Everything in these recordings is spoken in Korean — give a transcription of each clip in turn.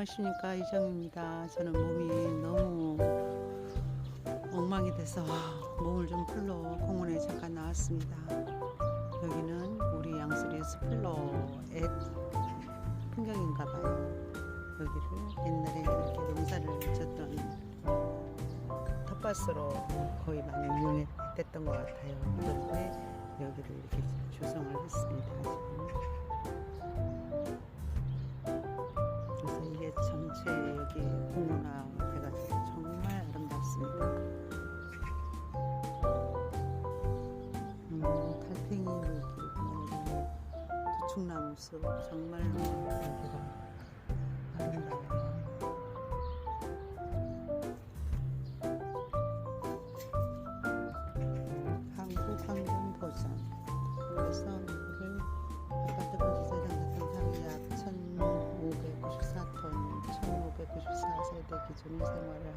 안녕하십니까 이정입니다. 저는 몸이 너무 엉망이 돼서 몸을 좀 풀러 공원에 잠깐 나왔습니다. 여기는 우리 양수리 스플러의 풍경인가 봐요. 여기를 옛날에 이렇게 농사를 짓던 텃밭으로 거의 많이 이용했던 것 같아요. 그런데 여기를 이렇게 조성을 했습니다. 지금. 1,594톤, 1,594세대 기준의 생활을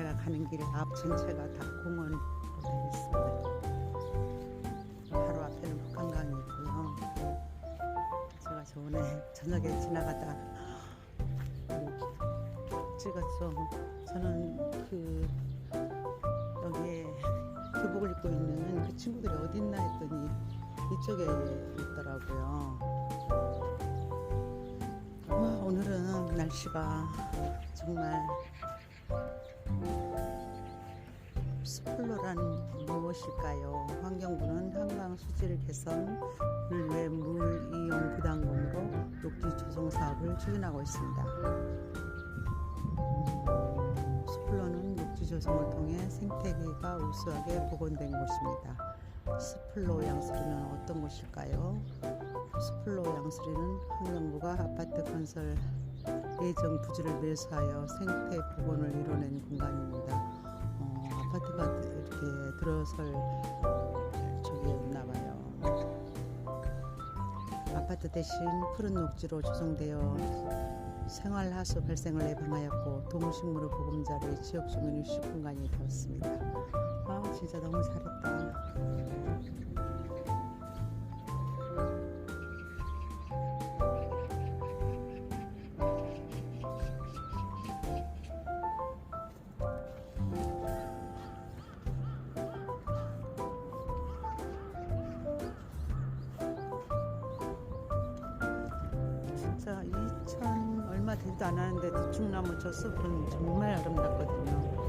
제가 가는 길에 앞 전체가 다 공원으로 되어 있습니다. 바로 앞에는 북한강이 있고요. 제가 저번에 저녁에 지나가다 찍었죠. 저는 그 여기에 교복을 입고 있는 그 친구들이 어디 있나 했더니 이쪽에 있더라고요. 와, 오늘은 날씨가 정말 플로란 무엇일까요? 환경부는 한강 수질 개선을 위해 물 이용 부담금으로 녹지 조성 사업을 추진하고 있습니다. 음, 스플로는 녹지 조성을 통해 생태계가 우수하게 복원된 곳입니다. 스플로 양수리는 어떤 곳일까요? 스플로 양수리는 환경부가 아파트 건설 예정 부지를 매수하여 생태 복원을 이뤄낸 공간입니다. 어, 아파트가 이렇게 들어설 저기였나 봐요. 아파트 대신 푸른 녹지로 조성되어 생활하수 발생을 예방하였고 동식물의 보금자리 지역 주민 휴식 공간이 되었습니다. 아 진짜 너무 잘했다. 2천 얼마 되지도 않았는데 두충나무 저 숲은 정말 아름답거든요.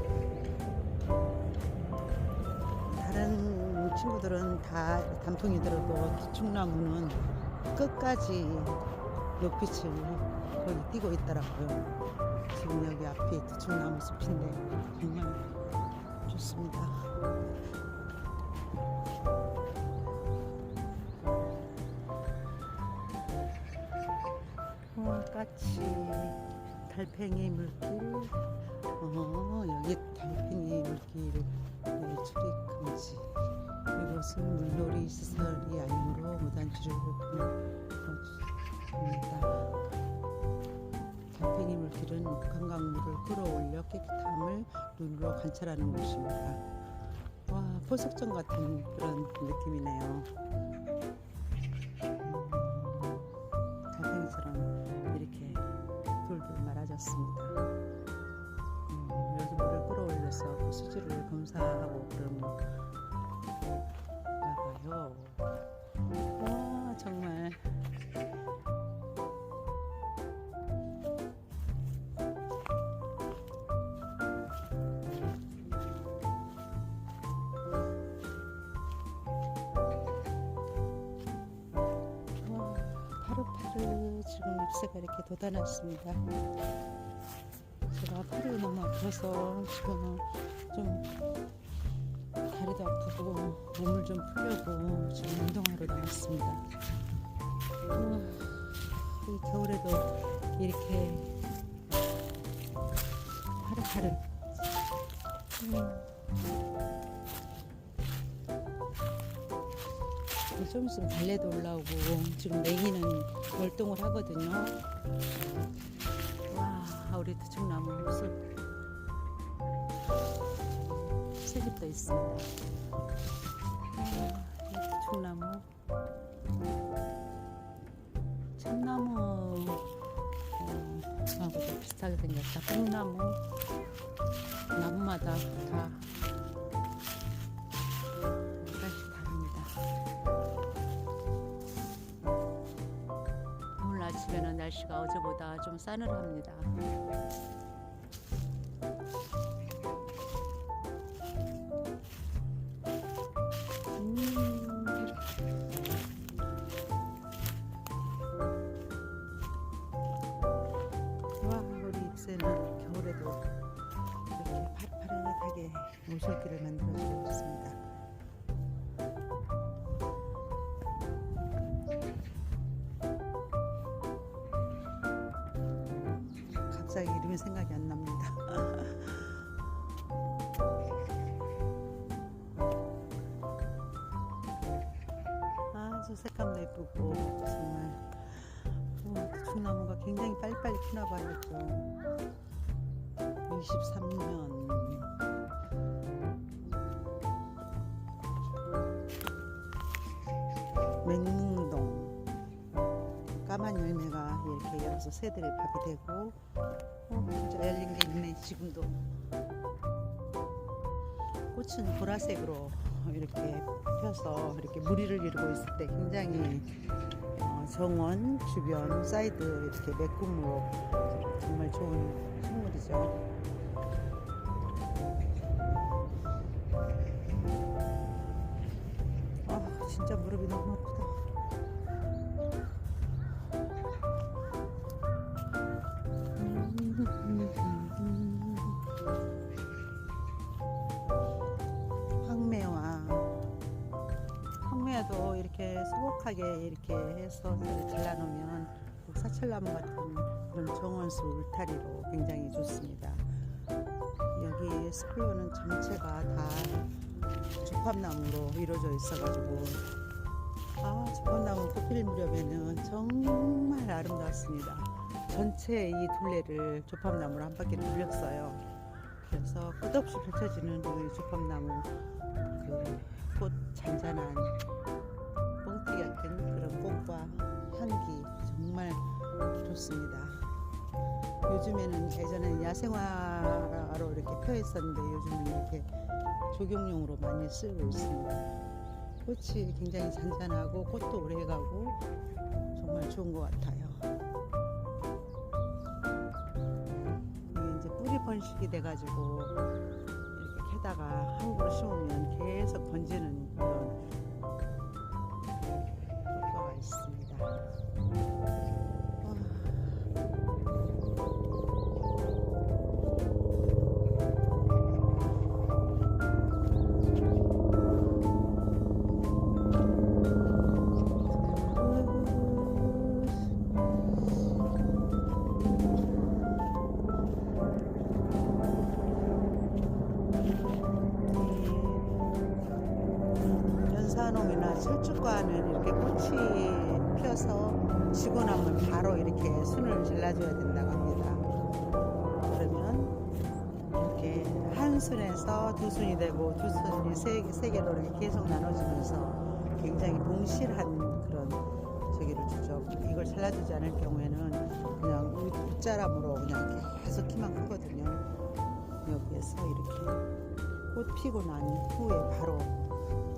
다른 친구들은 다 단풍이 들어도 두충나무는 끝까지 녹빛을 거의 띄고 있더라고요. 지금 여기 앞이 두충나무 숲인데 정말 좋습니다. 어, 까치 달팽이 물길 어 여기 달팽이 물길 네, 출입 금지. 이곳은 물놀이 시설이 아니므로 무단 출입을 금지합니다. 달팽이 물길은 관광물을 끌어올려 깨끗함을 눈으로 관찰하는 곳입니다. 와 포석전 같은 그런 느낌이네요 잎새가 이렇게 돋아났습니다. 제가 팔이 너무 아파서 지금 좀 다리도 아프고 몸을 좀 풀려고 지금 운동하러 나왔습니다. 우와, 이 겨울에도 이렇게 발을. 음. 이제 좀 있으면 달래도 올라오고 지금 냉이는 월동을 하거든요. 와 우리 두충나무 숲 새집도 있습니다. 아, 이 두충나무 참나무 어, 하고도 비슷하게 생겼다. 뽕나무 나무마다 다 좀 싸늘합니다. 갑자기 이름이 생각이 안 납니다. 아주 색감도 예쁘고 정말 어, 중나무가 굉장히 빨리빨리 피나 봐요. 또. 23년 까만 열매가 이렇게 열어서 새들의 밥이 되고 어, 진짜 열린 게 있네 지금도 꽃은 보라색으로 이렇게 펴서 이렇게 무리를 이루고 있을 때 굉장히 어, 정원 주변 사이드 이렇게 매꿈으로 정말 좋은 식물이죠. 아 진짜 무릎이 너무 아프다. 소복하게 이렇게 해서 잘라놓으면 그 사철나무 같은 그런 정원수 울타리로 굉장히 좋습니다. 여기 스플로는 전체가 다 조팝나무로 이루어져 있어가지고 아 조팝나무 꽃필 무렵에는 정말 아름다웠습니다. 전체 이 둘레를 조팝나무로 한 바퀴 돌렸어요. 그래서 끝없이 펼쳐지는 조팝나무 그 꽃 잔잔한 향기 정말 좋습니다. 요즘에는 예전에는 야생화로 이렇게 펴 있었는데 요즘은 이렇게 조경용으로 많이 쓰고 있습니다. 꽃이 굉장히 잔잔하고 꽃도 오래가고 정말 좋은 것 같아요. 이게 이제 뿌리 번식이 돼가지고 이렇게 캐다가 함부로 심으면 계속 번지는 그런 두 순이 되고 두 순이 세, 세 개로 이렇게 계속 나눠지면서 굉장히 동실한 그런 저기를 주죠. 이걸 잘라주지 않을 경우에는 그냥 웃자람으로 그냥 계속 키만 크거든요. 여기에서 이렇게 꽃 피고 난 후에 바로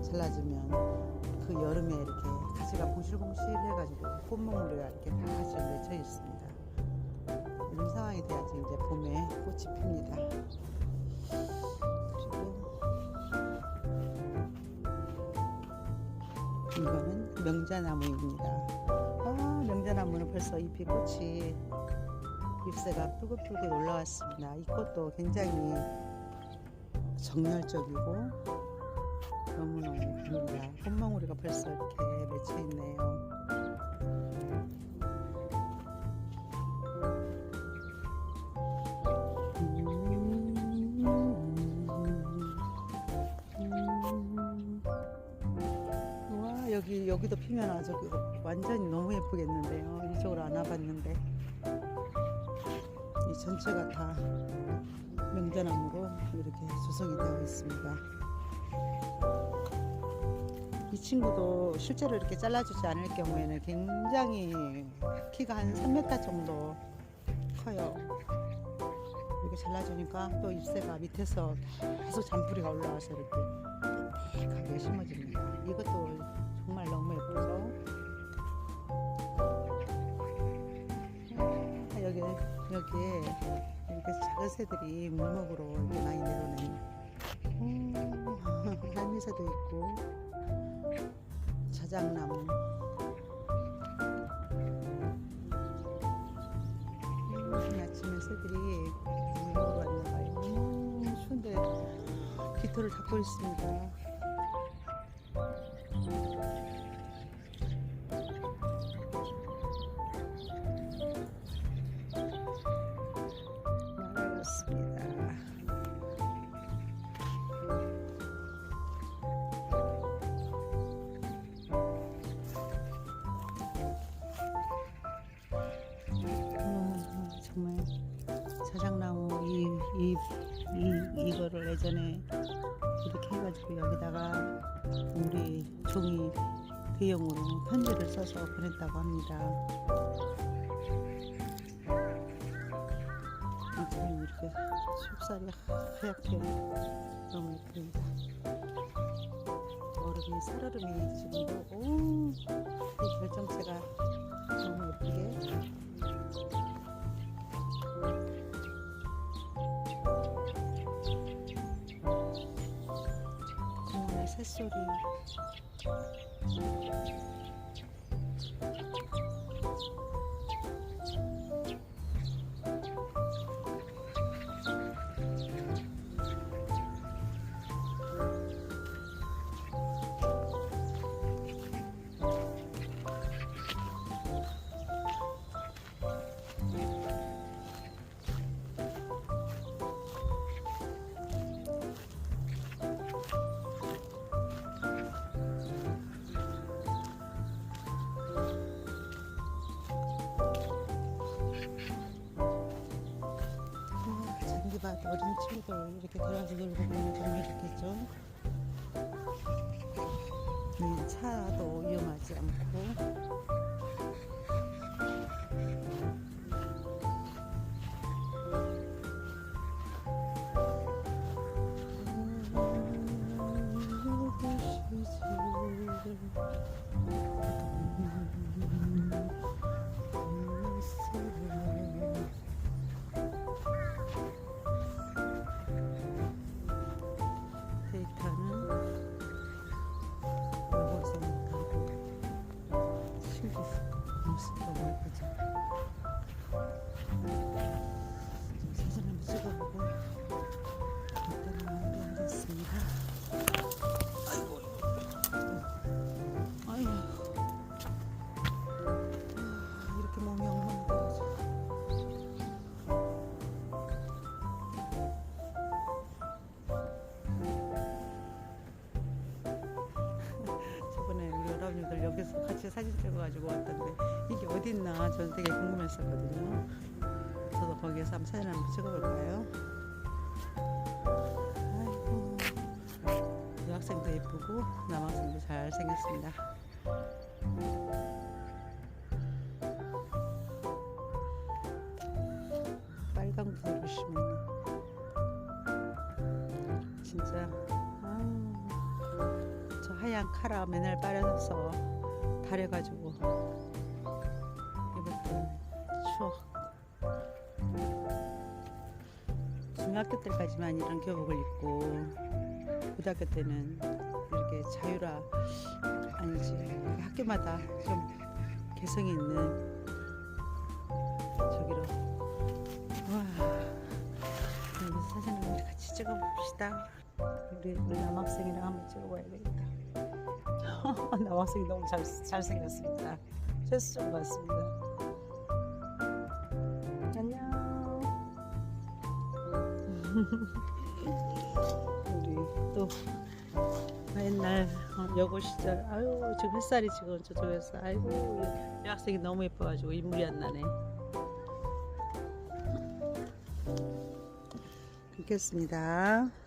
잘라주면 그 여름에 이렇게 가지가 봉실봉실 해가지고 꽃몽우리가 이렇게 다 지금 맺혀 있습니다. 이런 상황이 돼야지 이제 봄에 꽃이 핍니다. 이거는 명자나무입니다. 아 명자나무는 벌써 잎이 꽃이 잎새가 붉은붉게 올라왔습니다. 이 꽃도 굉장히 정열적이고 너무너무 예쁩니다. 꽃망우리가 벌써 이렇게 맺혀 있네요. 꽃이 여기도 피면 아주 그- 완전히 너무 예쁘겠는데요. 이쪽으로 안 와봤는데 이 전체가 다 명자나무로 이렇게 조성이 되어 있습니다. 이 친구도 실제로 이렇게 잘라주지 않을 경우에는 굉장히 키가 한 3m 정도 커요. 이렇게 잘라주니까 또 잎새가 밑에서 계속 잔뿌리가 올라와서 이렇게 가게 심어집니다. 이것도 여기 여기에 이렇게 작은 새들이 물먹으로 이렇게 많이 내려오네. 음, 할미새도 있고 자작나무. 음, 아침에 새들이 물먹으로 왔나봐요. 음, 추운데 깃털을 닦고 있습니다. 이, 이거를 예전에 이렇게 해가지고 여기다가 우리 종이 대용으로 편지를 써서 보냈다고 합니다. 지금 이렇게 속살이 하얗게 너무 예쁩니다. 얼음이 살얼음이 지금도 오, 이 결정체가 너무 예쁘게 정 어린 친구들 이렇게 들어가서 놀고 보면 정말 좋겠죠. 이 차도 위험하지 않고 사진 한번 찍어보고 여러분들 여기서 같이 사진 찍어가지고 왔던데 이게 어디 있나 저는 되게 궁금했었거든요. 저도 거기에서 한번 사진 한번 찍어볼까요? 아이고 여학생도 예쁘고 남학생도 잘 생겼습니다. 하얀 카라 맨날 빨아서 다려가지고 입었던 추억. 중학교 때까지만 이런 교복을 입고 고등학교 때는 이렇게 자유라 아니지 학교마다 좀 개성이 있는 저기로. 와 여기서 사진 한번 같이 찍어봅시다. 우리, 우리 남학생이랑 한번 찍어봐야 되겠다. 남학생이 너무 잘, 잘생겼습니다. 최수정 같습니다. 안녕. 우리 또, 옛날 어, 여고 시절 아유 지금 햇살이 지금 저쪽에서 아이고 이 학생이 너무 예뻐가지고 인물이 안 나네 끊겠습니다